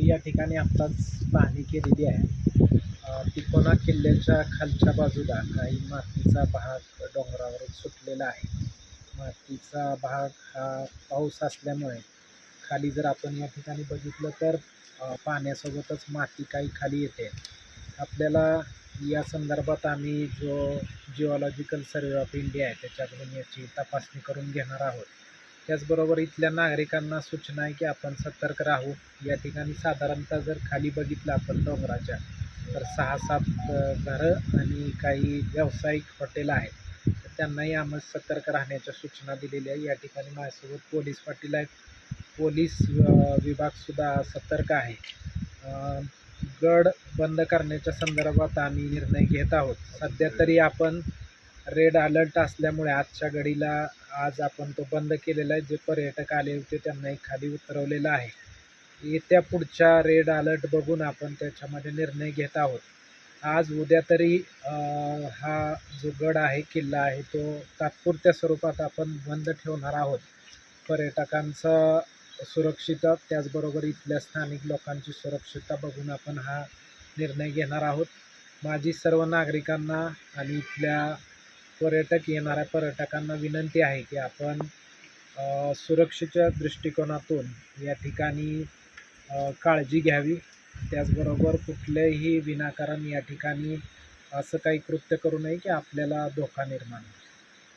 या ठिकाणी आत्ताच पाहणी केलेली आहे. तिकोना किल्ल्याच्या खालच्या बाजूला काही मातीचा भाग डोंगरावर सुटलेला आहे. मातीचा भाग हा पाऊस असल्यामुळे खाली जर आपण या ठिकाणी बघितलं तर पाण्यासोबतच माती काही खाली येते. आपल्याला या संदर्भात आम्ही जो जिओलॉजिकल सर्वे ऑफ इंडिया आहे त्याच्याकडून याची तपासणी करून घेणार आहोत. त्याचबरोबर इथल्या नागरिकांना सूचना आहे की आपण सतर्क राहू. या ठिकाणी साधारणतः जर खाली बघितलं आपण डोंगराच्या तर सहा सात घरं आणि काही व्यावसायिक हॉटेल आहेत. तर त्यांनाही आम्ही सतर्क राहण्याच्या सूचना दिलेल्या आहे या ठिकाणी माझ्यासोबत पोलीस पाटील आहेत. पोलीस विभागसुद्धा सतर्क आहे. गड बंद करण्याच्या संदर्भात आम्ही निर्णय घेत आहोत. सध्या तरी आपण रेड अलर्ट असल्यामुळे आजच्या घडीला आज आपण तो बंद केलेला आहे. जे पर्यटक आले होते त्यांना खाली उतरवलेलं आहे. येत्या पुढच्या रेड अलर्ट बघून आपण त्याच्यामध्ये निर्णय घेत आहोत. आज उद्या तरी हा जो गड आहे किल्ला आहे तो तात्पुरत्या स्वरूपात आपण बंद ठेवणार आहोत. पर्यटकांचं सुरक्षितता त्याचबरोबर इथल्या स्थानिक लोकांची सुरक्षितता बघून आपण हा निर्णय घेणार आहोत. माझी सर्व नागरिकांना आणि इथल्या पर्यटक येणाऱ्या पर्यटकांना विनंती आहे की आपण सुरक्षेच्या दृष्टिकोनातून या ठिकाणी काळजी घ्यावी. त्याचबरोबर कुठलेही विनाकारण या ठिकाणी असं काही कृत्य करू नये की आपल्याला धोका निर्माण होईल.